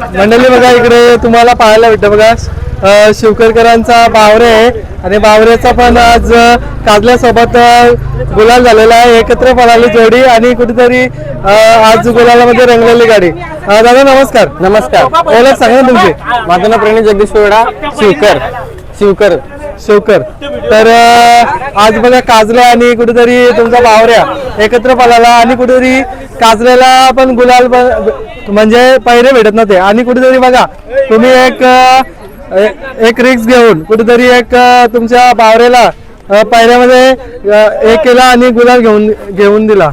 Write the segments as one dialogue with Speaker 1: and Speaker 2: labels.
Speaker 1: मंडळी बघा इकडे तुम्हाला पाहायला भेटतं बघा. शिवकरकरांचा बावरे आहे आणि बावऱ्याचा पण आज काजल्यासोबत गुलाल झालेला आहे. एकत्र पळाली जोडी आणि कुठेतरी आज गुलालामध्ये रंगलेली गाडी. दादा नमस्कार.
Speaker 2: नमस्कार.
Speaker 1: ओळख सांगा तुमची.
Speaker 2: माझं नाव प्रणित जगदीश वेडा शिवकर. शिवकर.
Speaker 1: शेवकर तर आज बघा काजला आणि कुठेतरी तुमचा बावऱ्या एकत्र पळाला आणि कुठेतरी काजल्याला पण गुलाल ब- म्हणजे पहिरे भेटत नव्हते. आणि कुठेतरी बघा तुम्ही एक एक रिक्स घेऊन कुठेतरी एक तुमच्या बावऱ्याला अ, पहिऱ्यामध्ये केला आणि गुलाल घेऊन घेऊन दिला.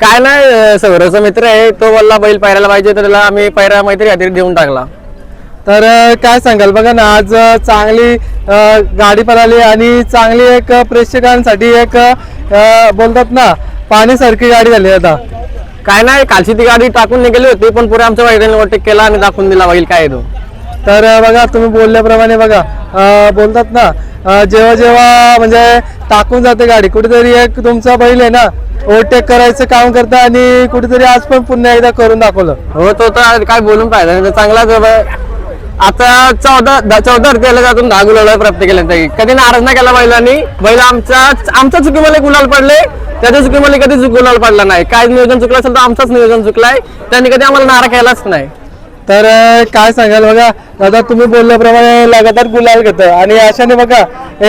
Speaker 2: काय नाही सौरवचा मित्र आहे तो बोलला बैल पायरायला पाहिजे तर त्याला आम्ही पायरा मैत्री खातीर देऊन टाकला.
Speaker 1: तर काय सांगाल? बघा ना आज चांगली गाडी पळाली आणि चांगली एक प्रेक्षकांसाठी एक बोलतात ना पाण्यासारखी गाडी झाली आता.
Speaker 2: काय नाही कालची ती गाडी टाकून निघाली होती पण पुढे आमच्या बैलांनी ओव्हरटेक केला आणि दाखवून दिला बैल काय आहे तो.
Speaker 1: तर बघा तुम्ही बोलल्याप्रमाणे बघा बोलतात ना जेव्हा जेव्हा म्हणजे टाकून जाते गाडी कुठेतरी एक तुमचा बैल आहे ना ओव्हरटेक करायचं काम करता आणि कुठेतरी आज पण पुन्हा एकदा करून दाखवलं.
Speaker 2: हो तो तर काय बोलून पाहिजे चांगलाच आता चौदा चौदा तारखेला जातून दहा गुलाल प्राप्त केल्यानंतर कधी नाराज नाही केला बैलांनी. बैल आमच्या आमच्या चुकीमध्ये गुलाल पडले. त्याच्या चुकीमध्ये कधी चुक- गुलाल पडला नाही. काय नियोजन चुकलं असेल तर आमचंच नियोजन चुकलाय. त्यांनी कधी आम्हाला नारा केलाच नाही.
Speaker 1: तर काय सांगाल बघा दादा तुम्ही बोलल्याप्रमाणे लगातार गुलाल घेतं आणि अशाने बघा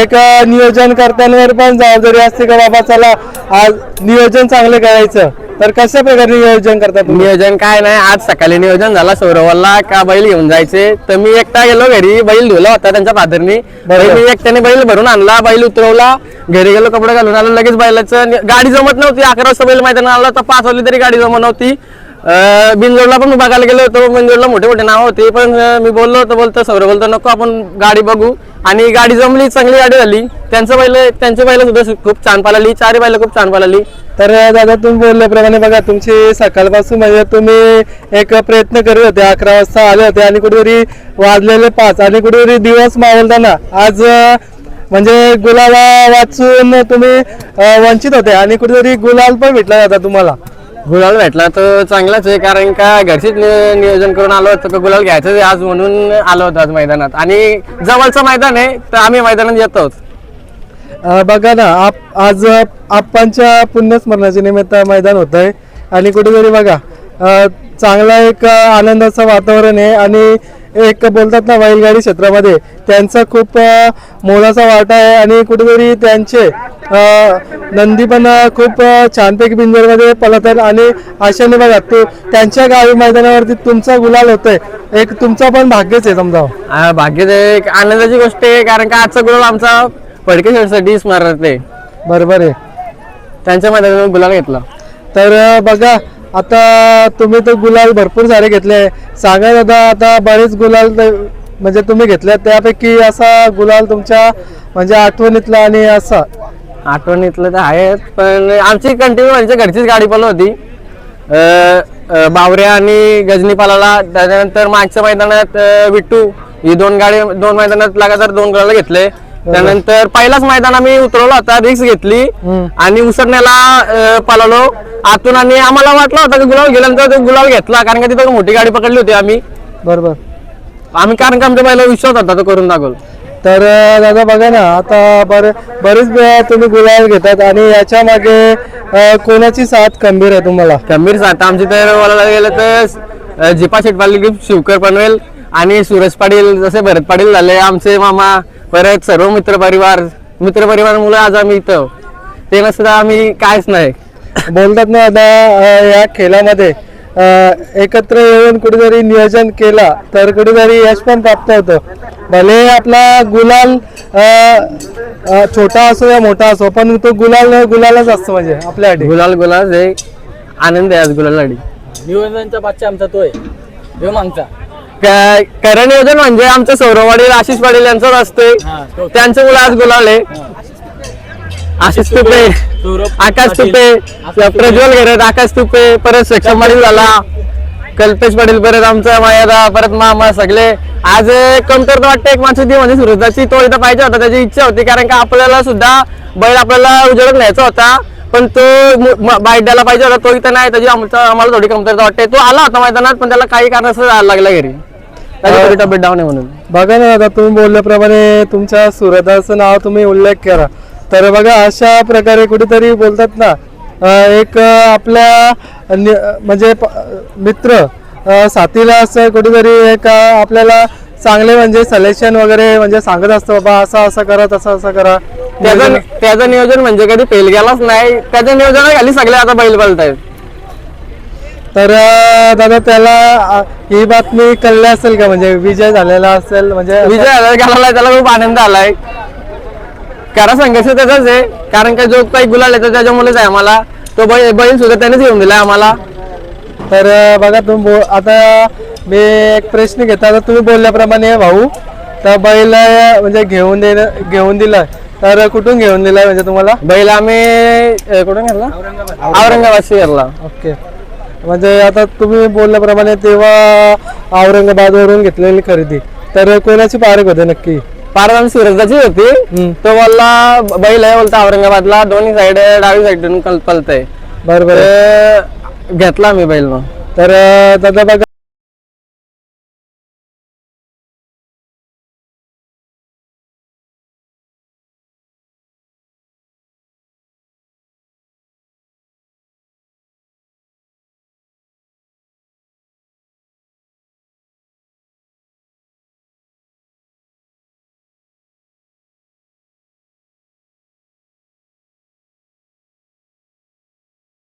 Speaker 1: एक नियोजन करताना पण जबाबदारी असते का बाबा चला आज नियोजन चांगलं करायचं. तर कशा प्रकारे नियोजन करता तुम्ही?
Speaker 2: नियोजन काय नाही आज सकाळी नियोजन झाला. सौरवला का बैल घेऊन जायचे? तर मी एकटा गेलो घरी बैल धुला होता त्यांच्या फादरनी. मी एकट्याने बैल भरून आणला बैल उतरवला. घरी गेलो कपडे घालून आलो लगेच बैलाचं गाडी जमत नव्हती. अकरा वाजता बैल मैदान आला तर पाच वाजली तरी गाडी जमत नव्हती. अं, बिनजोडला पण बघायला गेलो होतो. बिनजोडला मोठे मोठे नाव होते पण मी बोललो होतो बोलतो सौरव बोलतो नको आपण गाडी बघू. आणि गाडी जमली चांगली गाडी झाली. त्यांचं बैल त्यांचे बैल सुद्धा खूप छान पालाली चारही बैल खूप छान पालाली
Speaker 1: तर दादा तुम्ही बोलल्याप्रमाणे बघा तुमची सकाळपासून म्हणजे तुम्ही एक प्रयत्न करत होते अकरा वाजता आले होते आणि कुठेतरी वाजलेले पाच आणि कुठेतरी दिवस मावळताना आज म्हणजे गुलाला वाचून तुम्ही वंचित होते आणि कुठेतरी गुलाल पण भेटला जाता तुम्हाला.
Speaker 2: गुलाल भेटला तर चांगलाच आहे कारण का घरचीच नियोजन करून आलो होतो का गुलाल घ्यायचं आज म्हणून आलो होतो आज मैदानात. आणि जवळचं मैदान आहे तर आम्ही मैदानात येतोच.
Speaker 1: बघा ना आप आज आप्पांच्या पुण्यस्मरणाच्या निमित्त मैदान होत आहे आणि कुठेतरी बघा चांगला एक आनंदाचं वातावरण आहे. आणि एक बोलतात ना बैलगाडी क्षेत्रामध्ये त्यांचा खूप मोलाचा वाटा आहे. आणि कुठेतरी त्यांचे नंदी पण खूप छानपैकी बिंजरमध्ये आहेत आणि आशाने बघा ते त्यांच्या गावी मैदानावरती तुमचा गुलाल होतोय. एक तुमचा पण भाग्यच आहे समजा
Speaker 2: भाग्यच आहे. एक आनंदाची गोष्ट आहे कारण का आजचा गुलाल आमचा फडके शेडसाठी स्मरणार्थ आहे
Speaker 1: बरोबर आहे.
Speaker 2: त्यांच्या मैदानात गुलाल घेतला.
Speaker 1: तर बघा आता तुम्ही तर गुलाल भरपूर सारे घेतले. सांगा दादा आता बरेच गुलाल त- म्हणजे तुम्ही घेतले. त्यापैकी असा गुलाल तुमच्या म्हणजे आठवणीतला आणि असा.
Speaker 2: आठवणीतलं तर आहेच पण आमची कंटिन्यू म्हणजे घरचीच गाडी पळत होती. बावऱ्या आणि गजनी पालाला त्याच्यानंतर मागच्या मैदानात विट्टू. ही दोन गाडी दोन मैदानात लगातार दोन गुलाला घेतले. त्यानंतर पहिलाच मैदान आम्ही उतरवला होता रिक्स घेतली. आणि उसरण्याला पळालो. आतून आणि आम्हाला वाटलं होतं की गुलाल गेल्यानंतर तो गुलाल घेतला कारण का तिथं मोठी गाडी पकडली होती आम्ही.
Speaker 1: बरोबर.
Speaker 2: आम्ही कारण का आमच्या पहिला विश्वास होता तो करून दाखवलं
Speaker 1: तर दादा बघा ना आता बरे बरेच वेळा तुम्ही गुलाल घेतात आणि याच्या मागे कोणाची साथ खंबीर आहे तुम्हाला?
Speaker 2: गंभीर साथ. आमची तर बोलायला गेलं तर जिपा शेटपाली शिवकर पनवेल आणि सुरेश पाटील जसे भरत पाटील झाले आमचे मामा परत सर्व मित्र परिवार मित्र परिवार मुलं आज आम्ही इथं. ते नसतं आम्ही कायच नाही.
Speaker 1: बोलतात ना आता या खेळामध्ये एकत्र येऊन कुठेतरी नियोजन केला तर कुठेतरी यश पण प्राप्त होतं. भले आपला गुलाल छोटा असो या मोठा असो पण तो गुलाल गुलालच असतो म्हणजे आपल्यासाठी.
Speaker 2: गुलाल गुलाल हे आनंद आहे आज गुलालाडी
Speaker 3: नियोजनचा बादशाह आमचा तो आहे. देव
Speaker 2: खरं नियोजन म्हणजे आमचं सौरव पाटील आशिष पाटील यांचंच असते. त्यांचं मुलं आज गुलाल आशिष तुपे आकाश तुपे. प्रज्वल घेरत आकाश तुपे परत सक्षम पाटील झाला. कल्पेश पाटील परत आमचा मायादा परत मामा सगळे. आज कमतरता वाटते एक माणसाची ती म्हणजे सुरताची तो इथं पाहिजे होता त्याची इच्छा होती कारण का आपल्याला सुद्धा बैल आपल्याला उजेडत न्यायचा होता. पण तो बाईट द्यायला पाहिजे होता तो इथं नाही त्याची आमचं आम्हाला थोडी कमतरता वाटते. तो आला होता मैदानात पण त्याला काही कारणास्तव जायला लागला घरी. त्याची तब्येत डाऊन आहे म्हणून.
Speaker 1: बघा ना आता तुम्ही बोलल्याप्रमाणे तुमच्या सुरदाचं नाव तुम्ही उल्लेख करा. तर बघा अशा प्रकारे कुठेतरी बोलतात ना एक आपल्या म्हणजे मित्र साथीला असं कुठेतरी एक आपल्याला चांगले म्हणजे सलेक्शन वगैरे म्हणजे सांगत असतं बाबा असं असं करा तसं असं करा.
Speaker 2: त्याचं त्याचं नियोजन म्हणजे कधी फेल गेलाच नाही त्याच्या नियोजनाखाली सगळे आता बैल आहेत
Speaker 1: तर अं, दादा त्याला अं, ही बातमी कळली असेल का? म्हणजे विजय झालेला असेल म्हणजे
Speaker 2: विजय आला गेला त्याला खूप आनंद आलाय. कारण संघर्ष त्याचाच आहे. कारण का जो काही गुलाल येतो त्याच्यामुळेच आहे आम्हाला. तो बैल बैल सुद्धा त्यानेच घेऊन दिलाय आम्हाला.
Speaker 1: तर अं, बघा तुम्ही बो आता मी एक प्रश्न घेता. आता तुम्ही बोलल्याप्रमाणे भाऊ तर बैल अं, म्हणजे घेऊन दे घेऊन दिलाय. तर कुठून घेऊन दिलाय म्हणजे तुम्हाला?
Speaker 2: बैल आम्ही कुठून घेतला? औरंगाबाद. घेतला.
Speaker 1: ओके. म्हणजे आता तुम्ही बोलल्याप्रमाणे तेव्हा औरंगाबादवरून घेतलेली खरेदी. तर कोणाची पारख होते नक्की?
Speaker 2: पारदान सुरजाची होती. तो बोलला बैल आहे बोलता औरंगाबादला दोन्ही साइड डावी साईडून पलतय.
Speaker 1: बरोबर
Speaker 2: घेतला मी बैल मग
Speaker 1: तर दादा बघा